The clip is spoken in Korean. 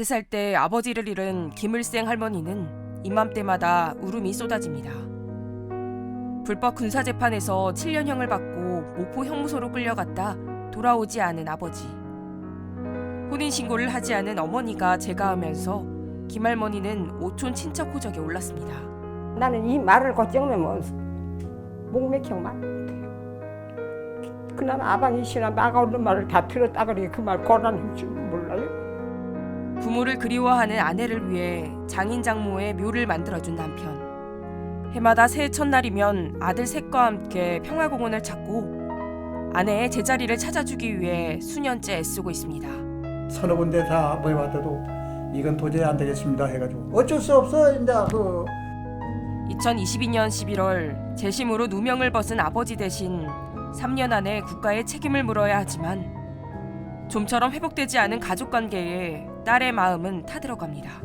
세 살 때 아버지를 잃은 김을생 할머니는 이맘때마다 울음이 쏟아집니다. 불법 군사 재판에서 7년형을 받고 목포 형무소로 끌려갔다 돌아오지 않은 아버지. 혼인 신고를 하지 않은 어머니가 제가하면서 김할머니는 오촌 친척 호적에 올랐습니다. 나는 이 말을 걱정하면 뭐 목맥형만 그날 아방이시나 나가오는 말을 다 들었다 그러니 그말 고란할 줄 몰라요. 부모를 그리워하는 아내를 위해 장인 장모의 묘를 만들어준 남편. 해마다 새해 첫날이면 아들 셋과 함께 평화공원을 찾고 아내의 제자리를 찾아주기 위해 수년째 애쓰고 있습니다. 서너 군데 다 모여봤더도 이건 도저히 안 되겠습니다 해가지고 어쩔 수 없어 이제 그 2022년 11월 재심으로 누명을 벗은 아버지 대신 3년 안에 국가에 책임을 물어야 하지만 좀처럼 회복되지 않은 가족 관계에 딸의 마음은 타들어갑니다.